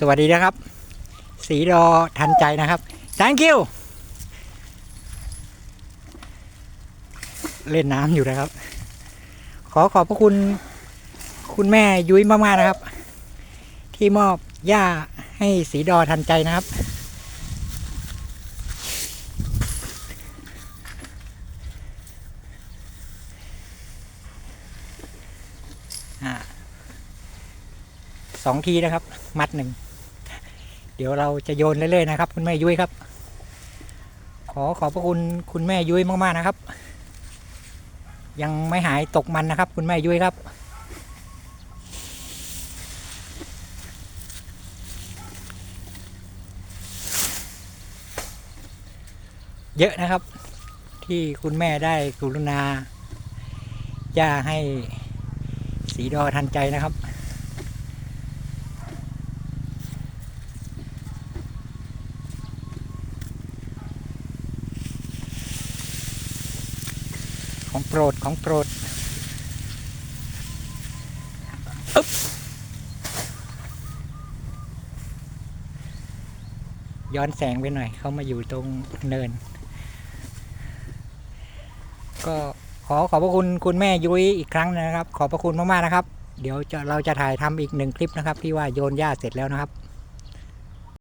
สวัสดีนะครับ สีดอทันใจนะครับ thank you เล่นน้ำอยู่นะครับ ขอขอบพระคุณคุณแม่ยุ้ยมากๆนะครับ ที่มอบหญ้าให้สีดอทันใจนะครับอสองทีนะครับ มัดหนึ่ง เดี๋ยวเราจะโยนเรื่อยๆนะครับ คุณแม่ยุ้ยครับ ขอขอบพระคุณคุณแม่ยุ้ยมากๆนะครับ ยังไม่หายตกมันนะครับ คุณแม่ยุ้ยครับเยอะนะครับ ที่คุณแม่ได้กรุณาย่าให้สีดอทันใจนะครับ ของโปรดของโปรดอึ๊บย้อนแสงไปหน่อย เขามาอยู่ตรงเนิน ก็ขอขอบพระคุณคุณแม่ยุ้ยอีกครั้งนะครับ ขอบพระคุณมากๆนะครับ เดี๋ยวจะเราจะถ่ายทำอีกหนึ่งคลิปนะครับ ที่ว่าโยนหญ้าเสร็จแล้วนะครับ